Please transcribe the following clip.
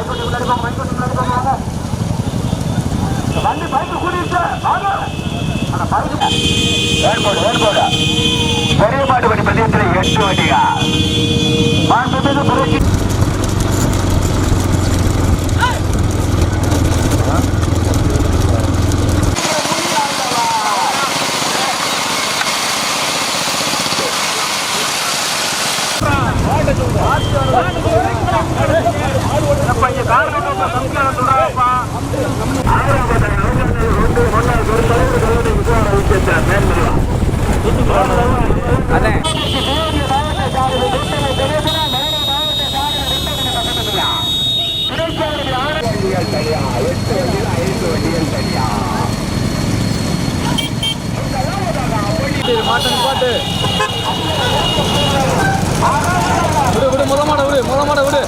மைக்கோட்டு முன்னாடி போங்க மைக்கோட்டு முன்னாடி போங்க வாங்க. வண்டி பைக்கு கூட்டிட்டு வாங்க. அந்த பைக்கு ஏர்போர்ட் ஏர்போர்ட் பெரிய பாட்டுப்படி பிரதேசத்தில் எட்டு வண்டியா மாசத்துக்கு புரட்சி. ஆட்டோ ஆட்டோ அதான். மாட்டன் பாட்டு விடு விடு முத மாட விடு முத மாட விடு.